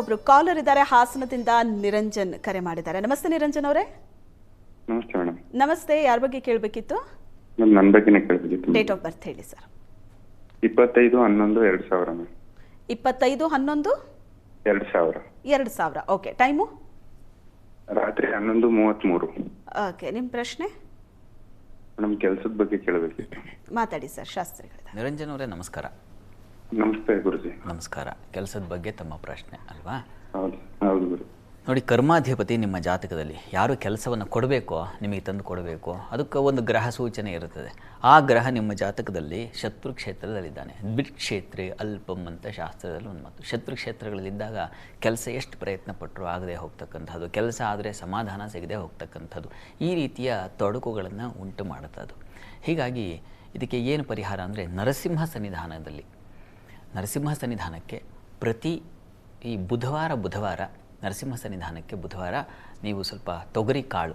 ಒಬ್ರು ಕಾಲರ್ ಇದ್ದಾರೆ ಹಾಸನದಿಂದ ನಿರಂಜನ್ ಕರೆ ಮಾಡಿದ್ದಾರೆ. ನಮಸ್ತೆ ನಿರಂಜನ್ ಅವರೇ. ನಮಸ್ತೆ ಮೇಡಮ್. ನಮಸ್ತೆ ಯಾರ ಬಗ್ಗೆ ಕೇಳಬೇಕಿತ್ತು? ಮ್ಯಾಮ್ ನನ್ನ ಬಗ್ಗೆನೇ ಕೇಳಬೇಕಿತ್ತು ಡೇಟ್ ಆಫ್ ಬರ್ತ್ ಹೇಳಿ ಸರ್. ಇಪ್ಪತ್ತೈದು ಹನ್ನೊಂದು ಎರಡು ಸಾವಿರ ಮ್ಯಾಮ್ ಇಪ್ಪತ್ತೈದು ಹನ್ನೊಂದು? ಎರಡು ಸಾವಿರ. ಎರಡು ಸಾವಿರ ಓಕೆ. ಟೈಮು? ರಾತ್ರಿ ಹನ್ನೊಂದು ಮೂವತ್ತ್ಮೂರು. ಓಕೆ ನಿಮ್ಮ ಪ್ರಶ್ನೆ? ಮೇಡಮ್ ಕೆಲಸದ ಬಗ್ಗೆ ಕೇಳಬೇಕಿತ್ತು. ಮಾತಾಡಿ ಸರ್ ಶಾಸ್ತ್ರಿಗಳಿದ್ದಾರೆ. ನಿರಂಜನ್ ಅವರೇ ನಮಸ್ಕಾರ. ನಮಸ್ತೆ ಗುರುಜಿ. ನಮಸ್ಕಾರ. ಕೆಲಸದ ಬಗ್ಗೆ ತಮ್ಮ ಪ್ರಶ್ನೆ ಅಲ್ವಾ? ಹೌದು ಹೌದು ಗುರು. ನೋಡಿ ಕರ್ಮಾಧಿಪತಿ ನಿಮ್ಮ ಜಾತಕದಲ್ಲಿ ಯಾರು ಕೆಲಸವನ್ನು ಕೊಡಬೇಕೋ ನಿಮಗೆ ತಂದು ಕೊಡಬೇಕು ಅದಕ್ಕೆ ಒಂದು ಗ್ರಹ ಸೂಚನೆ ಇರುತ್ತದೆ. ಆ ಗ್ರಹ ನಿಮ್ಮ ಜಾತಕದಲ್ಲಿ ಶತ್ರು ಕ್ಷೇತ್ರದಲ್ಲಿದ್ದಾನೆ. ಕ್ಷೇತ್ರ ಅಲ್ಪಂ ಅಂತ ಶಾಸ್ತ್ರದಲ್ಲಿ ಒಂದು ಮಾತು. ಶತ್ರು ಕ್ಷೇತ್ರಗಳಲ್ಲಿದ್ದಾಗ ಕೆಲಸ ಎಷ್ಟು ಪ್ರಯತ್ನ ಪಟ್ಟರು ಆಗದೆ ಹೋಗ್ತಕ್ಕಂಥದ್ದು ಕೆಲಸ ಆದರೆ ಸಮಾಧಾನ ಸಿಗದೆ ಹೋಗ್ತಕ್ಕಂಥದ್ದು ಈ ರೀತಿಯ ತೊಡಕುಗಳನ್ನು ಉಂಟು ಮಾಡುತ್ತದು ಹೀಗಾಗಿ ಇದಕ್ಕೆ ಏನು ಪರಿಹಾರ ಅಂದರೆ ನರಸಿಂಹ ಸನ್ನಿಧಾನದಲ್ಲಿ ನರಸಿಂಹ ಸನ್ನಿಧಾನಕ್ಕೆ ಪ್ರತಿ ಈ ಬುಧವಾರ ಬುಧವಾರ ನರಸಿಂಹ ಸನ್ನಿಧಾನಕ್ಕೆ ಬುಧವಾರ ನೀವು ಸ್ವಲ್ಪ ತೊಗರಿ ಕಾಳು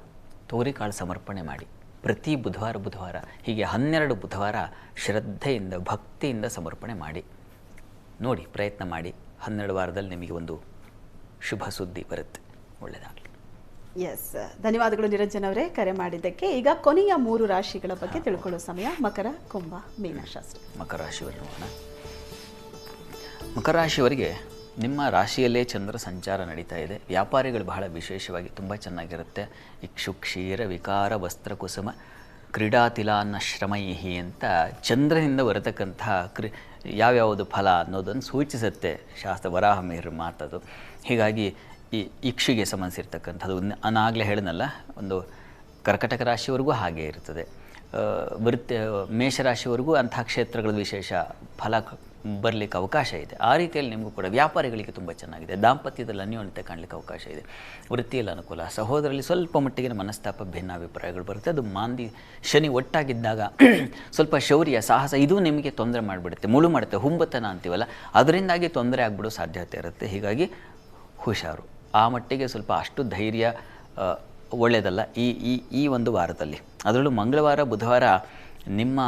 ತೊಗರಿ ಕಾಳು ಸಮರ್ಪಣೆ ಮಾಡಿ. ಪ್ರತಿ ಬುಧವಾರ ಬುಧವಾರ ಹೀಗೆ ಹನ್ನೆರಡು ಬುಧವಾರ ಶ್ರದ್ಧೆಯಿಂದ ಭಕ್ತಿಯಿಂದ ಸಮರ್ಪಣೆ ಮಾಡಿ. ನೋಡಿ ಪ್ರಯತ್ನ ಮಾಡಿ. ಹನ್ನೆರಡು ವಾರದಲ್ಲಿ ನಿಮಗೆ ಒಂದು ಶುಭ ಸುದ್ದಿ ಬರುತ್ತೆ. ಒಳ್ಳೆಯದಾಗಲಿ ಎಸ್ ಧನ್ಯವಾದಗಳು ನಿರಂಜನ್ ಅವರೇ. ಕರೆ ಮಾಡಿದ್ದಕ್ಕೆ ಈಗ ಕೊನೆಯ ಮೂರು ರಾಶಿಗಳ ಬಗ್ಗೆ ತಿಳ್ಕೊಳ್ಳೋ ಸಮಯ ಮಕರ ಕುಂಭ ಮೀನಶಾಸ್ತ್ರ ಮಕರ ರಾಶಿಯವರಿಗೆ ನೋಡೋಣ. ಮಕರ ರಾಶಿಯವರಿಗೆ ನಿಮ್ಮ ರಾಶಿಯಲ್ಲೇ ಚಂದ್ರ ಸಂಚಾರ ನಡೀತಾ ಇದೆ. ವ್ಯಾಪಾರಿಗಳು ಬಹಳ ವಿಶೇಷವಾಗಿ ತುಂಬ ಚೆನ್ನಾಗಿರುತ್ತೆ. ಇಕ್ಷು ಕ್ಷೀರ ವಿಕಾರ, ವಸ್ತ್ರ ಕುಸುಮ ಕ್ರೀಡಾತಿಲಾನ್ನ ಶ್ರಮೈಹಿ ಅಂತ ಚಂದ್ರನಿಂದ ಬರತಕ್ಕಂತಹ ಕ್ರಿ, ಯಾವ್ಯಾವುದು ಫಲ ಅನ್ನೋದನ್ನು ಸೂಚಿಸುತ್ತೆ ಶಾಸ್ತ್ರ ವರಾಹ ಮಾತದು. ಹೀಗಾಗಿ ಈ ಇಕ್ಷಿಗೆ ಸಂಬಂಧಿಸಿರ್ತಕ್ಕಂಥದ್ದು. ಅನಾಗಲೇ ಹೇಳಿದ್ನಲ್ಲ, ಒಂದು ಕರ್ಕಟಕ ರಾಶಿಯವರೆಗೂ ಹಾಗೆ ಇರ್ತದೆ. ವೃತ್ತಿ ಮೇಷರಾಶಿವರೆಗೂ ಅಂಥ ಕ್ಷೇತ್ರಗಳ ವಿಶೇಷ ಫಲ ಬರಲಿಕ್ಕೆ ಅವಕಾಶ ಇದೆ. ಆ ರೀತಿಯಲ್ಲಿ ನಿಮಗೂ ಕೂಡ ವ್ಯಾಪಾರಿಗಳಿಗೆ ತುಂಬ ಚೆನ್ನಾಗಿದೆ. ದಾಂಪತ್ಯದಲ್ಲಿ ಅನ್ಯೋನ್ಯತೆ ಕಾಣಲಿಕ್ಕೆ ಅವಕಾಶ ಇದೆ. ವೃತ್ತಿಯಲ್ಲಿ ಅನುಕೂಲ, ಸಹೋದರಲ್ಲಿ ಸ್ವಲ್ಪ ಮಟ್ಟಿಗೆ ಮನಸ್ತಾಪ, ಭಿನ್ನಾಭಿಪ್ರಾಯಗಳು ಬರುತ್ತೆ. ಅದು ಮಾಂದಿ, ಶನಿ ಒಟ್ಟಾಗಿದ್ದಾಗ ಸ್ವಲ್ಪ ಶೌರ್ಯ, ಸಾಹಸ, ಇದು ನಿಮಗೆ ತೊಂದರೆ ಮಾಡಿಬಿಡುತ್ತೆ. ಮುಳು ಮಾಡುತ್ತೆ, ಹುಂಬತನ ಅಂತೀವಲ್ಲ, ಅದರಿಂದಾಗಿ ತೊಂದರೆ ಆಗ್ಬಿಡೋ ಸಾಧ್ಯತೆ ಇರುತ್ತೆ. ಹೀಗಾಗಿ ಹುಷಾರು. ಆ ಮಟ್ಟಿಗೆ ಸ್ವಲ್ಪ ಅಷ್ಟು ಧೈರ್ಯ ಒಳ್ಳೆಯದಲ್ಲ ಈ ಈ ಈ ಒಂದು ವಾರದಲ್ಲಿ. ಅದರಲ್ಲೂ ಮಂಗಳವಾರ, ಬುಧವಾರ ನಿಮ್ಮ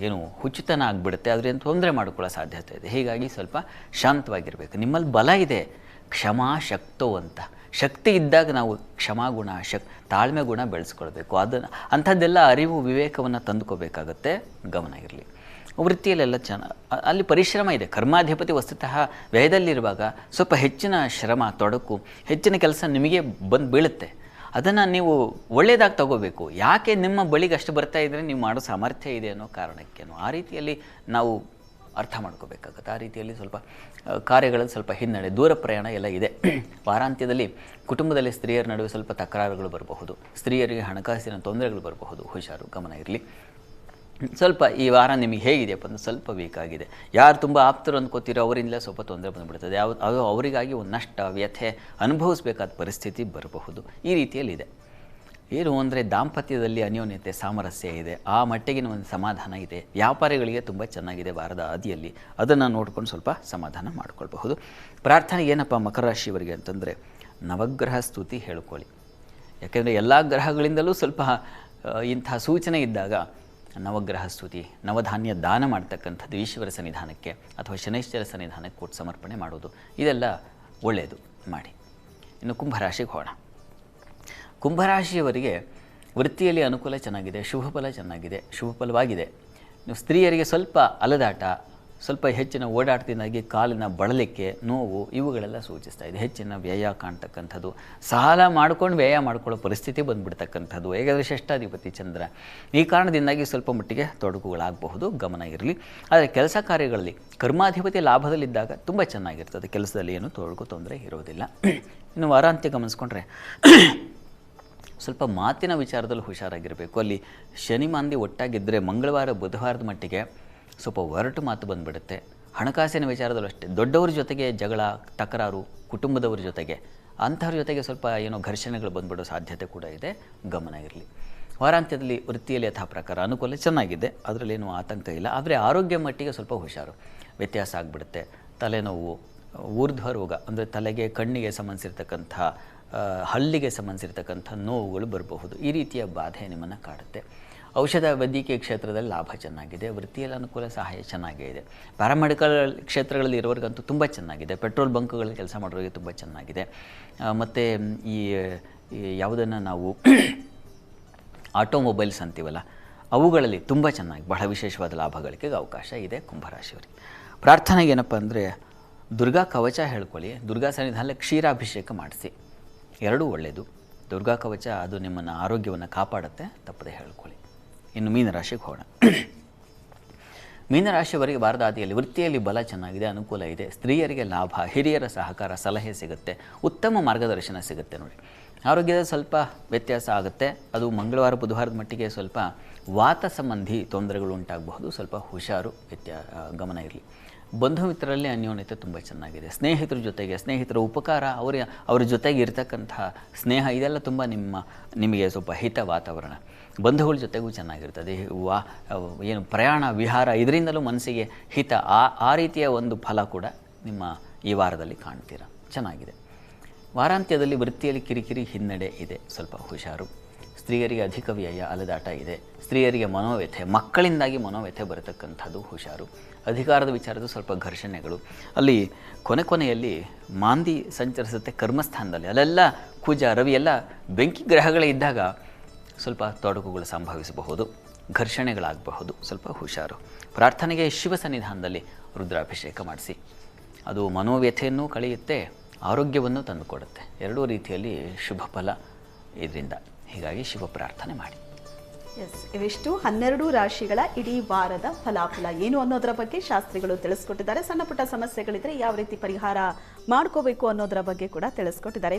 ಏನು ಹುಚ್ಚುತನ ಆಗಿಬಿಡುತ್ತೆ ಅದರಿಂದ ತೊಂದರೆ ಮಾಡಿಕೊಳ್ಳೋ ಸಾಧ್ಯತೆ ಇದೆ. ಹೀಗಾಗಿ ಸ್ವಲ್ಪ ಶಾಂತವಾಗಿರಬೇಕು. ನಿಮ್ಮಲ್ಲಿ ಬಲ ಇದೆ. ಕ್ಷಮಾ ಶಕ್ತೋ ಅಂತ. ಶಕ್ತಿ ಇದ್ದಾಗ ನಾವು ಕ್ಷಮಾಗುಣ ಶಕ್, ತಾಳ್ಮೆ ಗುಣ ಬೆಳೆಸ್ಕೊಳ್ಬೇಕು. ಅದನ್ನು, ಅಂಥದ್ದೆಲ್ಲ ಅರಿವು, ವಿವೇಕವನ್ನು ತಂದುಕೋಬೇಕಾಗತ್ತೆ ಗಮನ ಇರಲಿ. ವೃತ್ತಿಯಲ್ಲೆಲ್ಲ ಚೆನ್ನ ಅಲ್ಲಿ ಪರಿಶ್ರಮ ಇದೆ. ಕರ್ಮಾಧಿಪತಿ ವಸ್ತುತಃ ವ್ಯಯದಲ್ಲಿರುವಾಗ ಸ್ವಲ್ಪ ಹೆಚ್ಚಿನ ಶ್ರಮ, ತೊಡಕು, ಹೆಚ್ಚಿನ ಕೆಲಸ ನಿಮಗೆ ಬಂದು ಬೀಳುತ್ತೆ. ಅದನ್ನು ನೀವು ಒಳ್ಳೆಯದಾಗಿ ತಗೋಬೇಕು. ಯಾಕೆ ನಿಮ್ಮ ಬಳಿಗೆ ಅಷ್ಟು ಬರ್ತಾ ಇದ್ದರೆ ನೀವು ಮಾಡೋ ಸಾಮರ್ಥ್ಯ ಇದೆ ಅನ್ನೋ ಕಾರಣಕ್ಕೇನು? ಆ ರೀತಿಯಲ್ಲಿ ನಾವು ಅರ್ಥ ಮಾಡ್ಕೋಬೇಕಾಗುತ್ತೆ. ಆ ರೀತಿಯಲ್ಲಿ ಸ್ವಲ್ಪ ಕಾರ್ಯಗಳಲ್ಲಿ ಸ್ವಲ್ಪ ಹಿನ್ನಡೆ, ದೂರ ಪ್ರಯಾಣ ಎಲ್ಲ ಇದೆ. ವಾರಾಂತ್ಯದಲ್ಲಿ ಕುಟುಂಬದಲ್ಲಿ ಸ್ತ್ರೀಯರ ನಡುವೆ ಸ್ವಲ್ಪ ತಕರಾರುಗಳು ಬರಬಹುದು. ಸ್ತ್ರೀಯರಿಗೆ ಹಣಕಾಸಿನ ತೊಂದರೆಗಳು ಬರಬಹುದು. ಹುಷಾರು, ಗಮನ ಇರಲಿ. ಸ್ವಲ್ಪ ಈ ವಾರ ನಿಮಗೆ ಹೇಗಿದೆಯಪ್ಪ ಅಂದ್ರೆ ಸ್ವಲ್ಪ ಆಗಿದೆ ಯಾರು ತುಂಬ ಆಪ್ತರು ಅಂದ್ಕೋತೀರೋ ಅವರಿಂದಲೇ ಸ್ವಲ್ಪ ತೊಂದರೆ ಬಂದುಬಿಡ್ತದೆ ಯಾವ ಅವರಿಗಾಗಿ ಒಂದು ನಷ್ಟ ವ್ಯಥೆ ಅನುಭವಿಸಬೇಕಾದ ಪರಿಸ್ಥಿತಿ ಬರಬಹುದು. ಈ ರೀತಿಯಲ್ಲಿದೆ. ಏನು ಅಂದರೆ ದಾಂಪತ್ಯದಲ್ಲಿ ಅನ್ಯೋನ್ಯತೆ, ಸಾಮರಸ್ಯ ಇದೆ. ಆ ಮಟ್ಟಿಗಿನ ಒಂದು ಸಮಾಧಾನ ಇದೆ. ವ್ಯಾಪಾರಿಗಳಿಗೆ ತುಂಬ ಚೆನ್ನಾಗಿದೆ ವಾರದ ಆದಿಯಲ್ಲಿ. ಅದನ್ನು ನೋಡ್ಕೊಂಡು ಸ್ವಲ್ಪ ಸಮಾಧಾನ ಮಾಡಿಕೊಳ್ಬಹುದು. ಪ್ರಾರ್ಥನೆ ಏನಪ್ಪ ಮಕರ ರಾಶಿಯವರಿಗೆ ಅಂತಂದರೆ, ನವಗ್ರಹ ಸ್ತುತಿ ಹೇಳ್ಕೊಳ್ಳಿ. ಯಾಕೆಂದರೆ ಎಲ್ಲ ಗ್ರಹಗಳಿಂದಲೂ ಸ್ವಲ್ಪ ಇಂಥ ಸೂಚನೆ ಇದ್ದಾಗ ನವಗ್ರಹ ಸ್ತುತಿ, ನವಧಾನ್ಯ ದಾನ ಮಾಡ್ತಕ್ಕಂಥದ್ದು ಈಶ್ವರ ಸನ್ನಿಧಾನಕ್ಕೆ ಅಥವಾ ಶನೈಶ್ವರ ಸನ್ನಿಧಾನಕ್ಕೆ ಕೊಟ್ಟು ಸಮರ್ಪಣೆ ಮಾಡೋದು. ಇದೆಲ್ಲ ಒಳ್ಳೆಯದು. ಮಾಡಿ. ಇನ್ನು ಕುಂಭರಾಶಿಗೆ ಹೋಗೋಣ. ಕುಂಭರಾಶಿಯವರಿಗೆ ವೃತ್ತಿಯಲ್ಲಿ ಅನುಕೂಲ ಚೆನ್ನಾಗಿದೆ ಶುಭ ಫಲ ಚೆನ್ನಾಗಿದೆ ಶುಭ ಫಲವಾಗಿದೆ ನೀವು ಸ್ತ್ರೀಯರಿಗೆ ಸ್ವಲ್ಪ ಅಲದಾಟ ಸ್ವಲ್ಪ ಹೆಚ್ಚಿನ ಓಡಾಟದಿಂದಾಗಿ ಕಾಲಿನ ಬಳಲಿಕೆ, ನೋವು ಇವುಗಳೆಲ್ಲ ಸೂಚಿಸ್ತಾ ಇದೆ. ಹೆಚ್ಚಿನ ವ್ಯಯ ಕಾಣ್ತಕ್ಕಂಥದ್ದು. ಸಾಲ ಮಾಡ್ಕೊಂಡು ವ್ಯಯ ಮಾಡ್ಕೊಳ್ಳೋ ಪರಿಸ್ಥಿತಿ ಬಂದ್ಬಿಡ್ತಕ್ಕಂಥದ್ದು. ಹೇಗಾದರೆ ಷಷ್ಟಾಧಿಪತಿ ಚಂದ್ರ ಈ ಕಾರಣದಿಂದಾಗಿ ಸ್ವಲ್ಪ ಮಟ್ಟಿಗೆ ತೊಡಕುಗಳಾಗಬಹುದು. ಗಮನ ಇರಲಿ. ಆದರೆ ಕೆಲಸ ಕಾರ್ಯಗಳಲ್ಲಿ ಕರ್ಮಾಧಿಪತಿ ಲಾಭದಲ್ಲಿದ್ದಾಗ ತುಂಬ ಚೆನ್ನಾಗಿರ್ತದೆ. ಕೆಲಸದಲ್ಲಿ ಏನು ತೊಡಕು ತೊಂದರೆ ಇರೋದಿಲ್ಲ. ಇನ್ನು ವಾರಾಂತ್ಯ ಗಮನಿಸ್ಕೊಂಡ್ರೆ ಸ್ವಲ್ಪ ಮಾತಿನ ವಿಚಾರದಲ್ಲಿ ಹುಷಾರಾಗಿರಬೇಕು. ಅಲ್ಲಿ ಶನಿ ಮಾಂದಿ ಒಟ್ಟಾಗಿದ್ದರೆ ಮಂಗಳವಾರ ಬುಧವಾರದ ಮಟ್ಟಿಗೆ ಸ್ವಲ್ಪ ಒರಟು ಮಾತು ಬಂದುಬಿಡುತ್ತೆ. ಹಣಕಾಸಿನ ವಿಚಾರದಲ್ಲೂ ಅಷ್ಟೇ, ದೊಡ್ಡವ್ರ ಜೊತೆಗೆ ಜಗಳ, ತಕರಾರು, ಕುಟುಂಬದವ್ರ ಜೊತೆಗೆ, ಅಂಥವ್ರ ಜೊತೆಗೆ ಸ್ವಲ್ಪ ಏನೋ ಘರ್ಷಣೆಗಳು ಬಂದ್ಬಿಡೋ ಸಾಧ್ಯತೆ ಕೂಡ ಇದೆ. ಗಮನ ಇರಲಿ. ವಾರಾಂತ್ಯದಲ್ಲಿ ವೃತ್ತಿಯಲ್ಲಿ ಯಥಾ ಪ್ರಕಾರ ಅನುಕೂಲ ಚೆನ್ನಾಗಿದೆ. ಅದರಲ್ಲೇನು ಆತಂಕ ಇಲ್ಲ. ಆದರೆ ಆರೋಗ್ಯ ಮಟ್ಟಿಗೆ ಸ್ವಲ್ಪ ಹುಷಾರು. ವ್ಯತ್ಯಾಸ ಆಗಿಬಿಡುತ್ತೆ. ತಲೆನೋವು, ಊರ್ಧ್ವ ರೋಗ, ಅಂದರೆ ತಲೆಗೆ, ಕಣ್ಣಿಗೆ ಸಂಬಂಧಿಸಿರ್ತಕ್ಕಂಥ ಹಲ್ಲಿಗೆ ಸಂಬಂಧಿಸಿರ್ತಕ್ಕಂಥ ನೋವುಗಳು ಬರಬಹುದು. ಈ ರೀತಿಯ ಬಾಧೆ ನಿಮ್ಮನ್ನು ಕಾಡುತ್ತೆ. ಔಷಧ ವೈದ್ಯಕೀಯ ಕ್ಷೇತ್ರದಲ್ಲಿ ಲಾಭ ಚೆನ್ನಾಗಿದೆ, ವೃತ್ತಿಯಲ್ಲಿ ಅನುಕೂಲ ಸಹಾಯ ಚೆನ್ನಾಗೇ ಇದೆ. ಪ್ಯಾರಾಮೆಡಿಕಲ್ ಕ್ಷೇತ್ರಗಳಲ್ಲಿ ಇರೋರಿಗಂತೂ ತುಂಬ ಚೆನ್ನಾಗಿದೆ. ಪೆಟ್ರೋಲ್ ಬಂಕ್ಗಳಲ್ಲಿ ಕೆಲಸ ಮಾಡೋರಿಗೆ ತುಂಬ ಚೆನ್ನಾಗಿದೆ. ಮತ್ತು ಈ ಯಾವುದನ್ನು ನಾವು ಆಟೋಮೊಬೈಲ್ಸ್ ಅಂತೀವಲ್ಲ, ಅವುಗಳಲ್ಲಿ ತುಂಬ ಚೆನ್ನಾಗಿ, ಬಹಳ ವಿಶೇಷವಾದ ಲಾಭಗಳಿಗೆ ಅವಕಾಶ ಇದೆ ಕುಂಭರಾಶಿಯವರಿಗೆ. ಪ್ರಾರ್ಥನೆಗೆ ಏನಪ್ಪ ಅಂದರೆ, ದುರ್ಗಾ ಕವಚ ಹೇಳ್ಕೊಳ್ಳಿ. ದುರ್ಗಾ ಸನ್ನಿಧಾನದಲ್ಲಿ ಕ್ಷೀರಾಭಿಷೇಕ ಮಾಡಿಸಿ. ಎರಡೂ ಒಳ್ಳೆಯದು ದುರ್ಗಾ ಕವಚ ಅದು ನಿಮ್ಮನ್ನು ಆರೋಗ್ಯವನ್ನು ಕಾಪಾಡುತ್ತೆ, ತಪ್ಪದೆ ಹೇಳ್ಕೊಳ್ಳಿ. ಇನ್ನು ಮೀನರಾಶಿಗೆ ಹೋಗೋಣ ಮೀನರಾಶಿಯವರಿಗೆ ವಾರದಾದಿಯಲ್ಲಿ ವೃತ್ತಿಯಲ್ಲಿ ಬಲ ಚೆನ್ನಾಗಿದೆ, ಅನುಕೂಲ ಇದೆ. ಸ್ತ್ರೀಯರಿಗೆ ಲಾಭ, ಹಿರಿಯರ ಸಹಕಾರ, ಸಲಹೆ ಸಿಗುತ್ತೆ. ಉತ್ತಮ ಮಾರ್ಗದರ್ಶನ ಸಿಗುತ್ತೆ ನೋಡಿ. ಆರೋಗ್ಯದ ಸ್ವಲ್ಪ ವ್ಯತ್ಯಾಸ ಆಗುತ್ತೆ. ಅದು ಮಂಗಳವಾರ, ಬುಧವಾರದ ಮಟ್ಟಿಗೆ ಸ್ವಲ್ಪ ವಾತ ಸಂಬಂಧಿ ತೊಂದರೆಗಳು ಉಂಟಾಗಬಹುದು. ಸ್ವಲ್ಪ ಹುಷಾರು ವ್ಯತ್ಯಾ ಗಮನ ಇರಲಿ. ಬಂಧು ಮಿತ್ರರಲ್ಲಿ ಅನ್ಯೋನ್ಯತೆ ತುಂಬ ಚೆನ್ನಾಗಿದೆ. ಸ್ನೇಹಿತರ ಜೊತೆಗೆ, ಸ್ನೇಹಿತರ ಉಪಕಾರ, ಅವರ, ಅವ್ರ ಜೊತೆಗೆ ಇರತಕ್ಕಂತಹ ಸ್ನೇಹ, ಇದೆಲ್ಲ ತುಂಬ ನಿಮ್ಮ, ನಿಮಗೆ ಸ್ವಲ್ಪ ಹಿತ ವಾತಾವರಣ. ಬಂಧುಗಳ ಜೊತೆಗೂ ಚೆನ್ನಾಗಿರ್ತದೆ. ವಾ, ಏನು ಪ್ರಯಾಣ, ವಿಹಾರ, ಇದರಿಂದಲೂ ಮನಸ್ಸಿಗೆ ಹಿತ. ಆ ಆ ರೀತಿಯ ಒಂದು ಫಲ ಕೂಡ ನಿಮ್ಮ ಈ ವಾರದಲ್ಲಿ ಕಾಣ್ತೀರ. ಚೆನ್ನಾಗಿದೆ. ವಾರಾಂತ್ಯದಲ್ಲಿ ವೃತ್ತಿಯಲ್ಲಿ ಕಿರಿಕಿರಿ ಹಿನ್ನಡೆ ಇದೆ. ಸ್ವಲ್ಪ ಹುಷಾರು. ಸ್ತ್ರೀಯರಿಗೆ ಅಧಿಕ ವ್ಯಯ ಅಲೆದಾಟ ಇದೆ. ಸ್ತ್ರೀಯರಿಗೆ ಮನೋವ್ಯಥೆ, ಮಕ್ಕಳಿಂದಾಗಿ ಮನೋವ್ಯಥೆ ಬರತಕ್ಕಂಥದ್ದು ಹುಷಾರು. ಅಧಿಕಾರದ ವಿಚಾರದ ಸ್ವಲ್ಪ ಘರ್ಷಣೆಗಳು. ಅಲ್ಲಿ ಕೊನೆ ಕೊನೆಯಲ್ಲಿ ಮಾಂದಿ ಸಂಚರಿಸುತ್ತೆ ಕರ್ಮಸ್ಥಾನದಲ್ಲಿ. ಅಲ್ಲೆಲ್ಲ ಕುಜ, ರವಿ ಎಲ್ಲ ಬೆಂಕಿ ಗ್ರಹಗಳೇ ಇದ್ದಾಗ ಸ್ವಲ್ಪ ತೊಡಕುಗಳು ಸಂಭವಿಸಬಹುದು. ಘರ್ಷಣೆಗಳಾಗಬಹುದು. ಸ್ವಲ್ಪ ಹುಷಾರು. ಪ್ರಾರ್ಥನೆಗೆ ಶಿವ ಸನ್ನಿಧಾನದಲ್ಲಿ ರುದ್ರಾಭಿಷೇಕ ಮಾಡಿಸಿ. ಅದು ಮನೋವ್ಯಥೆಯನ್ನು ಕಳೆಯುತ್ತೆ, ಆರೋಗ್ಯವನ್ನು ತಂದುಕೊಡುತ್ತೆ. ಎರಡೂ ರೀತಿಯಲ್ಲಿ ಶುಭ ಫಲ ಇದರಿಂದ. ಹೀಗಾಗಿ ಶಿವ ಪ್ರಾರ್ಥನೆ ಮಾಡಿ. ಎಸ್ ಇವಿಷ್ಟು ಹನ್ನೆರಡು ರಾಶಿಗಳ ಇಡೀ ವಾರದ ಫಲಾಫಲ ಏನು ಅನ್ನೋದರ ಬಗ್ಗೆ ಶಾಸ್ತ್ರಿಗಳು ತಿಳಿಸ್ಕೊಟ್ಟಿದ್ದಾರೆ. ಸಣ್ಣ ಪುಟ್ಟ ಸಮಸ್ಯೆಗಳಿದ್ರೆ ಯಾವ ರೀತಿ ಪರಿಹಾರ ಮಾಡ್ಕೋಬೇಕು ಅನ್ನೋದರ ಬಗ್ಗೆ ಕೂಡ ತಿಳಿಸ್ಕೊಟ್ಟಿದ್ದಾರೆ.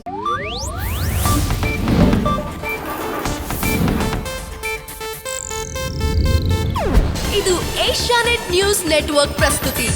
ಇದು ಏಷ್ಯಾನೆಟ್ ನ್ಯೂಸ್ ನೆಟ್ವರ್ಕ್ ಪ್ರಸ್ತುತಿ.